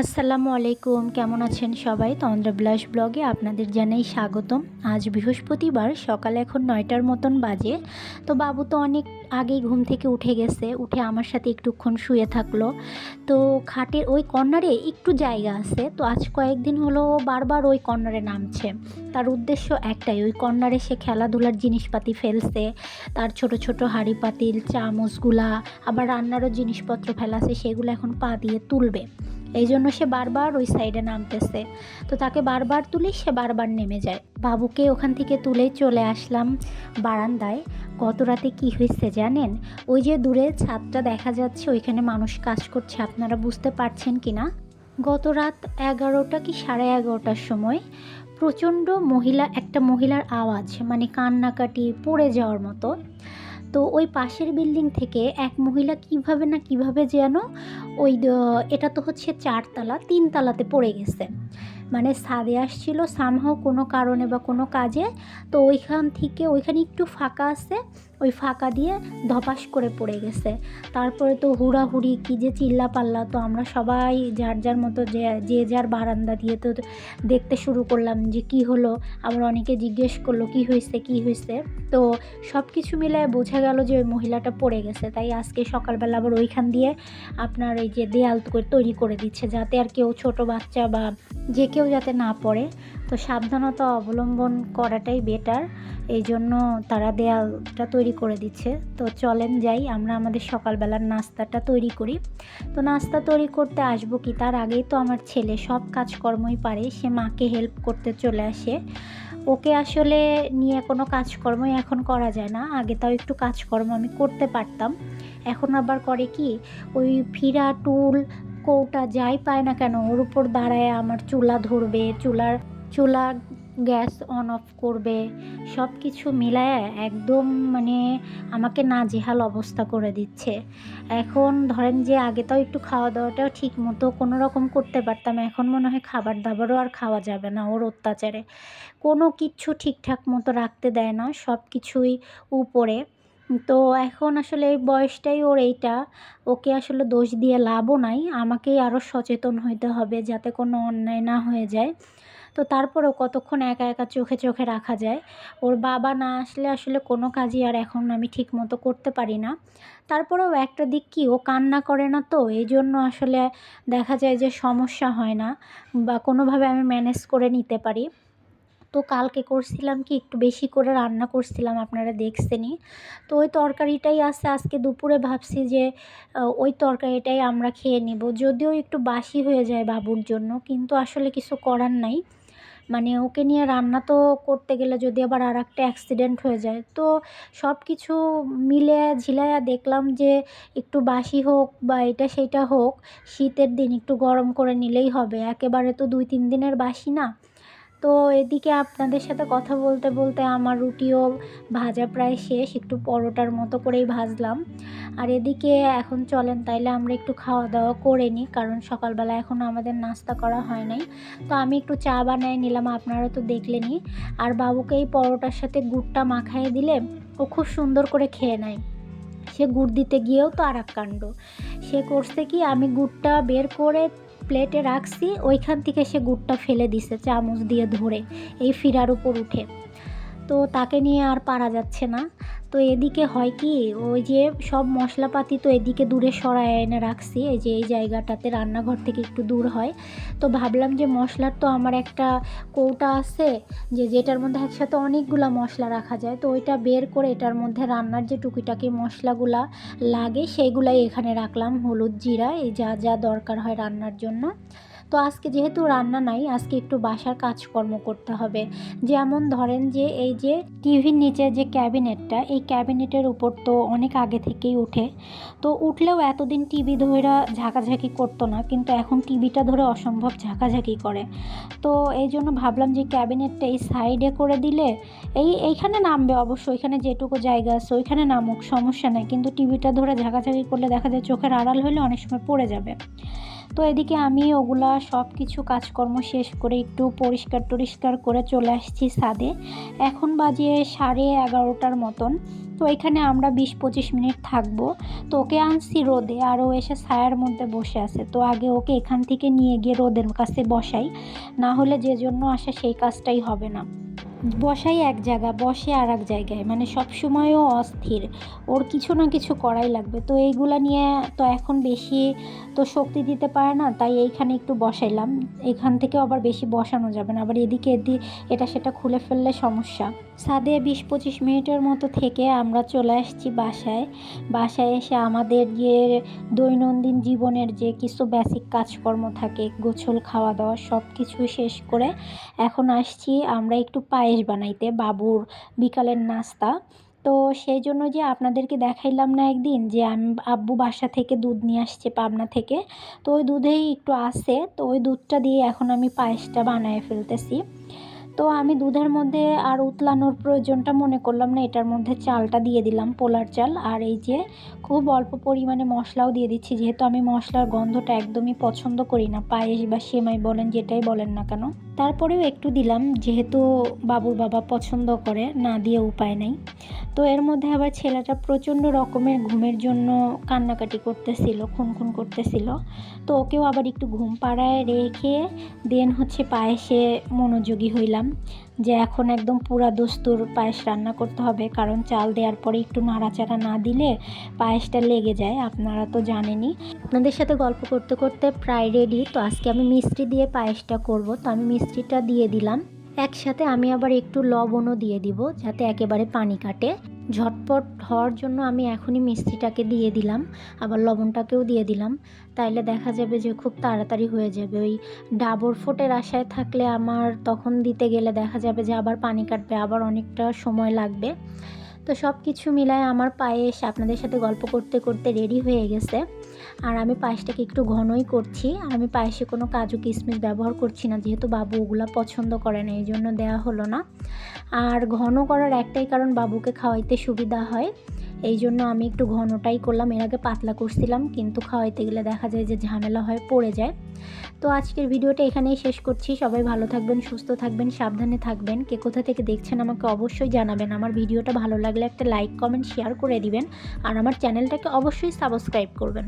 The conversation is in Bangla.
আসসালামু আলাইকুম, কেমন আছেন সবাই? তন্দ্রা ব্লাশ ব্লগে আপনাদের জানাই স্বাগতম। আজ বৃহস্পতিবার, সকালে এখন নয়টার মতন বাজে। তো বাবু তো অনেক আগেই ঘুম থেকে উঠে গেছে, উঠে আমার সাথে একটুক্ষণ শুয়ে থাকল। তো খাটের ওই কর্নারে একটু জায়গা আছে, তো আজ কয়েকদিন হলো বারবার ওই কর্নারে নামছে। তার উদ্দেশ্য একটাই, ওই কর্নারে সে খেলাধুলার জিনিসপাতি ফেলছে, তার ছোট ছোট হাঁড়ি পাতিল চামচগুলা, আবার রান্নারও জিনিসপত্র ফেলাছে, সেগুলো এখন পা দিয়ে তুলবে। এই জন্য সে বারবার ওই সাইডে নামতেছে। তো তাকে বারবার তুলে সে বারবার নেমে যায়। বাবুকে ওখান থেকে তুলে চলে আসলাম বারান্দায়। গত রাতে কী হয়েছে জানেন? ওই যে দূরে ছাদটা দেখা যাচ্ছে, ওইখানে মানুষ কাজ করছে। আপনারা বুঝতে পারছেন কি না? গত রাত এগারোটা কি সাড়ে এগারোটার সময় প্রচণ্ড মহিলা, একটা মহিলার আওয়াজ মানে কান্নাকাটি, পড়ে যাওয়ার মতো। তো ওই পাশের বিল্ডিং থেকে এক মহিলা কীভাবে না কীভাবে যেন ওই এটা তো হচ্ছে চারতলা, তিনতলাতে পড়ে গেছে। মানে সাদে আসছিল সামহাও কোনো কারণে বা কোনো কাজে, তো ওইখান থেকে, ওইখানে একটু ফাঁকা আছে ওই ফাঁকা দিয়ে ধপাস করে পড়ে গেছে। তারপরে তো হুড়াহুড়ি কী যে চিল্লা পাল্লা তো আমরা সবাই যার যার মতো যে যে যার বারান্দা দিয়ে তো দেখতে শুরু করলাম যে কি হলো। আবার অনেকে জিজ্ঞেস করল, কি হয়েছে কি হয়েছে? তো সব কিছু মিলে বোঝা গেল যে ওই মহিলাটা পড়ে গেছে। তাই আজকে সকালবেলা আবার ওইখান দিয়ে আপনার এই যে দেয়াল তৈরি করে দিচ্ছে, যাতে আর কেউ ছোট বাচ্চা বা যে কেউ যাতে না পড়ে। তো সাবধানতা অবলম্বন করাটাই বেটার এই জন্য তারা দেয়ালটা তৈরি করে দিচ্ছে। তো চলেন যাই, আমরা আমাদের সকালবেলার নাস্তাটা তৈরি করি। তো নাস্তা তৈরি করতে আসব কি? তার আগেই তো আমার ছেলে সব কাজকর্মই পারে, সে মাকে হেল্প করতে চলে আসে। ওকে আসলে নিয়ে কোনো কাজকর্মই এখন করা যায় না, আগে তাও একটু কাজকর্ম আমি করতে পারতাম। এখন আবার করে কি? ওই ফিরা, টুল, কৌটা যাই পায় না কেন, ওর উপর দাঁড়ায় আমার চুলা ধরবে, চুলার চুলা, গ্যাস অন অফ করবে সব কিছু মিলায় একদম মানে আমাকে নাজেহাল অবস্থা করে দিচ্ছে। এখন ধরেন যে আগে তাও একটু খাওয়া দাওয়াটাও ঠিক মতো কোনো রকম করতে পারতাম, এখন মনে হয় খাবার দাবারও আর খাওয়া যাবে না ওর অত্যাচারে। কোনো কিচ্ছু ঠিকঠাক মতো রাখতে দেয় না সব কিছুই উপরে। তো এখন আসলে এই বয়সটাই ওর এইটা, ওকে আসলে দোষ দিয়ে লাভও নাই, আমাকেই আরও সচেতন হইতে হবে যাতে কোনো অন্যায় না হয়ে যায়। তো তারপরেও কতক্ষণ একা একা চোখে চোখে রাখা যায়? ওর বাবা না আসলে আসলে কোনো কাজই আর এখন আমি ঠিক মতো করতে পারি না। তারপরেও একটা দিক কি, ও কান্না করে না তো? এই জন্য আসলে দেখা যায় যে সমস্যা হয় না বা কোনোভাবে আমি ম্যানেজ করে নিতে পারি। তো কালকে করছিলাম কি, একটু বেশি করে রান্না করছিলাম, আপনারা দেখছেনই। তো ওই তরকারিটাই আছে, আজকে দুপুরে ভাবছি যে ওই তরকারিটাই আমরা খেয়ে নিব। যদিও একটু বাসি হয়ে যায় বাবুর জন্য, কিন্তু আসলে কিছু করার নাই। মানে ওকে নিয়ে রান্না তো করতে গেলে যদি আবার আর একটা অ্যাক্সিডেন্ট হয়ে যায়, তো সব কিছু মিলে ঝিলাইয়া দেখলাম যে একটু বাসি হোক বা এটা সেটা হোক, শীতের দিন একটু গরম করে নিলেই হবে। একেবারে তো দুই তিন দিনের বাসি না। তো এদিকে আপনাদের সাথে কথা বলতে বলতে আমার রুটিও ভাজা প্রায় শেষ, একটু পরোটার মতো করেই ভাজলাম। আর এদিকে এখন চলেন, তাইলে আমরা একটু খাওয়া দাওয়া করে নিই, কারণ সকালবেলা এখনও আমাদের নাস্তা করা হয় নাই। তো আমি একটু চা বানাই নিলাম, আপনারা তো দেখলেনই। আর বাবুকে এই পরোটার সাথে গুড়টা মাখাইয়ে দিলে ও খুব সুন্দর করে খেয়ে নেয়। সে গুড় দিতে গিয়েও তো আর এক কাণ্ড। সে করছে কি, আমি গুড়টা বের করে প্লেটে রাখছি, ওইখান থেকে সে গুড়টা ফেলে দিছে, চামচ দিয়ে ধরে, এই ফিরার উপর উঠে। তো তাকে নিয়ে আর পারা যাচ্ছে না। তো এদিকে হয় কি, ওই যে সব মশলাপাতি তো এদিকে দূরে সরায় এনে রাখছি, এই যে এই জায়গাটাতে রান্নাঘর থেকে একটু দূর হয়। তো ভাবলাম যে মশলার তো আমার একটা কৌটা আছে, যে যেটার মধ্যে একসাথে অনেকগুলা মশলা রাখা যায়, তো ওইটা বের করে এটার মধ্যে রান্নার যে টুকিটাকি মশলাগুলা লাগে, সেইগুলাই এখানে রাখলাম, হলুদ জিরা, এই যা যা দরকার হয় রান্নার জন্য। তো আজকে যেহেতু রান্না নাই, আজকে একটু বাসার কাজকর্ম করতে হবে। যেমন ধরেন যে, এই যে টিভির নিচে যে ক্যাবিনেটটা, এই ক্যাবিনেটের উপর তো অনেক আগে থেকেই উঠে তো উঠলেও এতদিন টিভি ধরে ঝাঁকাঝাঁকি করতো না, কিন্তু এখন টিভিটা ধরে অসম্ভব ঝাঁকাঝাঁকি করে। তো এই জন্য ভাবলাম যে, ক্যাবিনেটটা এই সাইডে করে দিলে, এই, এইখানে নামবে অবশ্য, ওইখানে যেটুকু জায়গা আছে, ওইখানে নামুক, সমস্যা নেই। কিন্তু টিভিটা ধরে ঝাঁকাঝাঁকি করলে দেখা যায় চোখের আড়াল হলে অনেক সময় পড়ে যাবে। তো এদিকে আমি ওগুলা সব কিছু কাজকর্ম শেষ করে একটু পরিষ্কার টরিষ্কার করে চলে আসছি ছাদে। এখন বাজে সাড়ে এগারোটার মতন। তো এখানে আমরা বিশ পঁচিশ মিনিট থাকব। তো ওকে আনছি রোদে আর ও এসে ছায়ার মধ্যে বসে আছে। তো আগে ওকে এখান থেকে নিয়ে গিয়ে রোদের কাছে বসাই। না হলে যে জন্য আসে সেই কাজটাই হবে না। বসাই এক জায়গা, বসে আর এক জায়গায়। মানে সব সময়ও অস্থির। ওর কিছু না কিছু করাই লাগবে। তো এইগুলা নিয়ে তো এখন বেশি তো শক্তি দিতে পারে না, তাই এইখানে একটু বসাইলাম। এখান থেকে আবার বেশি বসানো যাবে না। আবার এদিকে এদি, এটা সেটা খুলে ফেললে সমস্যা। ছাদে বিশ পঁচিশ মিনিটের মতো থেকে আমরা চলে আসছি বাসায়। বাসায় এসে আমাদের যে দৈনন্দিন জীবনের যে কিছু বেসিক কাজকর্ম থাকে, গোছল খাওয়া দাওয়া সব কিছু শেষ করে এখন আসছি। আমরা একটু পায়েস বানাইতে, বাবুর বিকালের নাস্তা। তো সেই জন্য যে আপনাদেরকে দেখাইলাম না একদিন যে আমি, আব্বু বাসা থেকে দুধ নিয়ে আসছে পাবনা থেকে। তো ওই দুধেই একটু আছে। তো ওই দুধটা দিয়ে এখন আমি পায়েসটা বানায় ফেলতেছি। তো আমি দুধের মধ্যে আর উতলানোর প্রয়োজনটা মনে করলাম না, এটার মধ্যে চালটা দিয়ে দিলাম, পোলার চাল। আর এই যে খুব অল্প পরিমাণে মশলাও দিয়ে দিচ্ছি, যেহেতু আমি মশলার গন্ধটা একদমই পছন্দ করি না, পায়েস বা সেমাই বলেন, যেটাই বলেন না কেন। তারপরেও একটু দিলাম, যেহেতু বাবুর বাবা পছন্দ করে, না দিয়ে উপায় নেই। তো এর মধ্যে আবার ছেলেটা প্রচণ্ড রকমের ঘুমের জন্য কান্নাকাটি করতেছিল, খুনখুন করতেছিল। তো ওকেও আবার একটু ঘুম পাড়ায় রেখে দেন হচ্ছে পায়েসে মনোযোগী হইলাম। যে এখন একদম পুরা দোস্তুর পায়েস রান্না করতে হবে, কারণ চাল দেওয়ার পরে একটু নাড়াচাড়া না দিলে পায়েসটা লেগে যায়, আপনারা তো জানেনই। আপনাদের সাথে গল্প করতে করতে প্রায় রেডি তো আজকে আমি মিষ্টি দিয়ে পায়েসটা করব, তো আমি মিষ্টিটা দিয়ে দিলাম। একসাথে আমি আবার একটু লবণও দিয়ে দিব, যাতে একেবারে পানি কাটে। ঝটপট হওয়ার জন্য আমি এখনই মিষ্টিটাকে দিয়ে দিলাম, আবার লবণটাকেও দিয়ে দিলাম। তাইলে দেখা যাবে যে খুব তাড়াতাড়ি হয়ে যাবে। ওই ডাবর ফোটের আশায় থাকলে আমার তখন দিতে গেলে দেখা যাবে যে আবার পানি কাটবে, আবার অনেকটা সময় লাগবে। তো সব কিছু মিলায় আমার পায়েস আপনাদের সাথে গল্প করতে করতে রেডি হয়ে গেছে। আর আমি পায়েসটাকে একটু ঘনই করছি। আর আমি পায়েসে কোনো কাজু কিশমিশ ব্যবহার করছি না, যেহেতু বাবু ওগুলো পছন্দ করে না, এই জন্য দেওয়া হলো না। আর ঘন করার একটাই কারণ বাবুকে খাওয়াইতে সুবিধা হয়, এই জন্য আমি একটু ঘনটাই করলাম। এর আগে পাতলা করছিলাম, কিন্তু খাওয়াইতে গেলে দেখা যায় যে ঝামেলা হয় পড়ে যায়। তো আজকের ভিডিওটা এখানেই শেষ করছি। সবাই ভালো থাকবেন, সুস্থ থাকবেন, সাবধানে থাকবেন। কে কোথা থেকে দেখছেন আমাকে অবশ্যই জানাবেন। আমার ভিডিওটা ভালো লাগলে একটা লাইক, কমেন্ট, শেয়ার করে দিবেন। আর আমার চ্যানেলটাকে অবশ্যই সাবস্ক্রাইব করবেন।